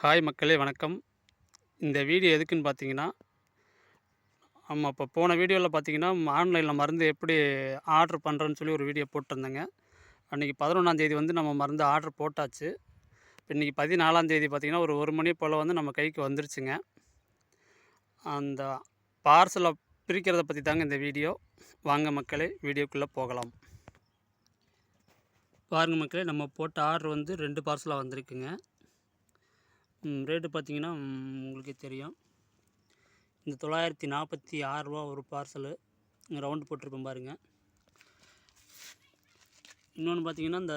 Hi மக்களே வணக்கம். இந்த வீடியோ எதுக்குன்னு பார்த்தீங்கன்னா ஆமாம் இப்போ போன வீடியோவில் பார்த்தீங்கன்னா ஆன்லைனில் மருந்து எப்படி ஆர்டர் பண்ணுறோன்னு சொல்லி ஒரு வீடியோ போட்டிருந்தேங்க. அன்றைக்கி பதினொன்றாந்தேதி வந்து நம்ம மருந்து ஆர்டர் போட்டாச்சு. இப்போ இன்றைக்கி பதினாலாந்தேதி பார்த்திங்கன்னா ஒரு ஒரு மணி போல் வந்து நம்ம கைக்கு வந்துருச்சுங்க. அந்த பார்சலை பிரிக்கிறத பற்றி தாங்க இந்த வீடியோ. வாங்க மக்களே வீடியோக்குள்ளே போகலாம். பாருங்கள் மக்களே நம்ம போட்ட ஆர்டர் வந்து ரெண்டு பார்சலாக வந்திருக்குங்க. ரேட்டு பார்த்தீங்கன்னா உங்களுக்கே தெரியும். இந்த தொள்ளாயிரத்தி நாற்பத்தி ஆறுரூவா ஒரு பார்சலு ரவுண்டு போட்டிருப்பேன் பாருங்க. இன்னொன்று பார்த்தீங்கன்னா இந்த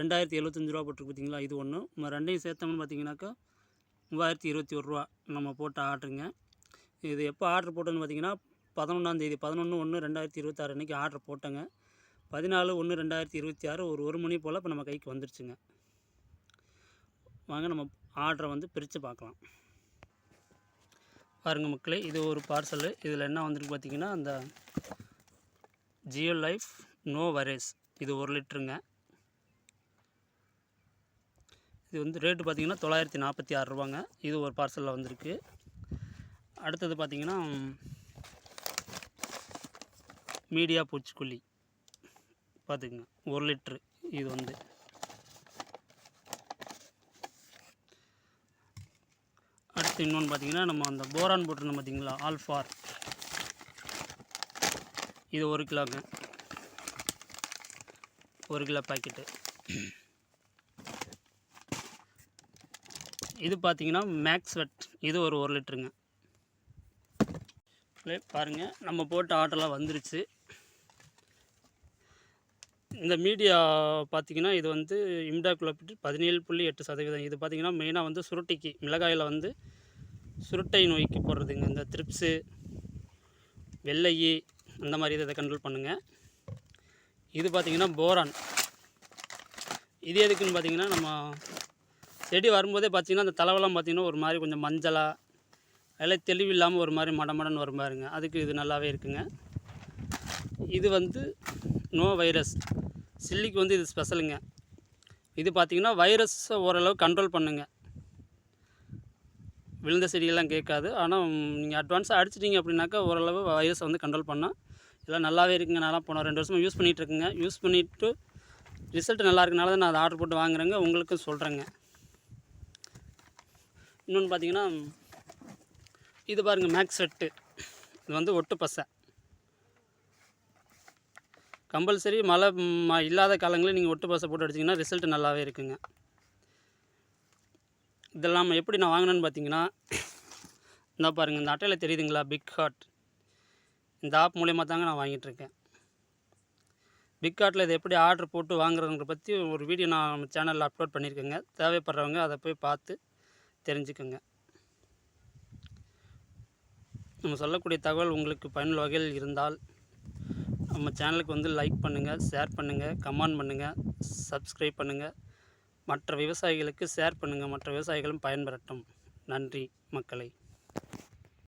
ரெண்டாயிரத்தி எழுபத்தஞ்சி ரூபா போட்டிருக்கு இது ஒன்று நம்ம ரெண்டையும் சேர்த்தோம்னு பார்த்தீங்கன்னாக்கா மூவாயிரத்தி இருபத்தி ஒரு ரூபா நம்ம போட்ட ஆர்டருங்க இது எப்போ ஆர்டர் போட்டோன்னு பார்த்தீங்கன்னா பதினொன்றாந்தேதி பதினொன்று ஒன்று ரெண்டாயிரத்தி இருபத்தாறு அன்றைக்கி ஆர்டர் போட்டேங்க. பதினாலு ஒன்று ரெண்டாயிரத்தி இருபத்தி ஆறு ஒரு ஒரு மணி போல் இப்போ நம்ம கைக்கு வந்துருச்சுங்க. வாங்க நம்ம ஆர்டரை வந்து பிரித்து பார்க்கலாம். பாருங்கள் மக்களே இது ஒரு பார்சலு இதில் என்ன வந்திருக்கு பார்த்தீங்கன்னா அந்த ஜியோ லைஃப் நோ வரேஸ் இது ஒரு லிட்டருங்க. இது வந்து ரேட்டு பார்த்தீங்கன்னா தொள்ளாயிரத்தி நாற்பத்தி ஆறு ரூபாங்க. இது ஒரு பார்சலில் வந்திருக்கு. அடுத்தது பார்த்தீங்கன்னா மீடியா பூச்சிக்கொல்லி. பார்த்துக்குங்க ஒரு லிட்ரு இது வந்து அடுத்து இன்னொன்று பார்த்தீங்கன்னா நம்ம அந்த போரான் போட்டிருந்தோம் பார்த்தீங்களா? ஆல்ஃபார் இது ஒரு கிலோங்க. ஒரு கிலோ பாக்கெட்டு. இது பார்த்தீங்கன்னா மேக்ஸ் வெட் இது ஒரு ஒரு லிட்டருங்க. பாருங்கள் நம்ம போட்ட ஆட்டெல்லாம் வந்துருச்சு. இந்த மீடியா பார்த்தீங்கன்னா இது வந்து இம்டாக்குலோபிட் பதினேழு புள்ளி எட்டு சதவீதம். இது பார்த்தீங்கன்னா மெயினாக வந்து சுருட்டிக்கு மிளகாயில் வந்து சுருட்டை நோய்க்கு போடுறதுங்க. இந்த த்ரிப்ஸு வெள்ளையி அந்த மாதிரி இதை கண்ட்ரோல் பண்ணுங்கள் இது பார்த்திங்கன்னா போரான். இது எதுக்குன்னு பார்த்தீங்கன்னா நம்ம செடி வரும்போதே பார்த்தீங்கன்னா அந்த தலைவெல்லாம் பார்த்தீங்கன்னா ஒரு மாதிரி கொஞ்சம் மஞ்சளாக அதில் தெளிவு இல்லாமல் ஒரு மாதிரி மடமடன்னு வரும் பாருங்க. அதுக்கு இது நல்லாவே இருக்குங்க. இது வந்து நோ வைரஸ். சில்லிக்கு வந்து இது ஸ்பெஷலுங்க இது பார்த்திங்கன்னா வைரஸை ஓரளவு கண்ட்ரோல் பண்ணுங்கள் விழுந்த செடியெல்லாம் கேட்காது. ஆனால் நீங்கள் அட்வான்ஸாக அடிச்சிட்டிங்க அப்படின்னாக்கா ஓரளவு வைரஸை வந்து கண்ட்ரோல் பண்ணால் இதெல்லாம் நல்லாவே இருக்குங்க. நல்லா போன ரெண்டு வருஷமாக யூஸ் பண்ணிகிட்டு இருக்குங்க. யூஸ் பண்ணிவிட்டு ரிசல்ட் நல்லா இருக்கனால தான் நான் அதை ஆர்டர் போட்டு வாங்குறேங்க. உங்களுக்கும் சொல்கிறேங்க இன்னொன்று பார்த்தீங்கன்னா இது பாருங்கள் மேக்ஸ் செட்டு இது வந்து ஒட்டு பசை. கம்பல்சரி மழை ம- இல்லாத காலங்களில் நீங்கள் ஒட்டு பசை போட்டு அடிச்சிங்கன்னா ரிசல்ட் நல்லாவே இருக்குங்க. இதெல்லாம் நம்ம எப்படி நான் வாங்கினேன்னு பார்த்தீங்கன்னா இந்த பாருங்கள் இந்த அட்டையில் தெரியுதுங்களா? பிக் ஹார்ட் இந்த ஆப் மூலயமா தாங்க நான் வாங்கிட்டுருக்கேன். பிக் ஹார்ட்டில் இதை எப்படி ஆர்டர் போட்டு வாங்குறதுங்கிற பற்றி ஒரு வீடியோ நான் நம்ம சேனலில் அப்லோட் பண்ணியிருக்கேங்க. தேவைப்படுறவங்க அதை போய் பார்த்து தெரிஞ்சுக்கோங்க. நம்ம சொல்லக்கூடிய தகவல் உங்களுக்கு பயனுள்ள வகையில் இருந்தால் நம்ம சேனலுக்கு வந்து லைக் பண்ணுங்கள் ஷேர் பண்ணுங்கள் கமெண்ட் பண்ணுங்கள் சப்ஸ்கிரைப் பண்ணுங்கள் மற்ற விவசாயிகளுக்கு ஷேர் பண்ணுங்கள் மற்ற விவசாயிகளும் பயன்பெறட்டும். நன்றி மக்களை.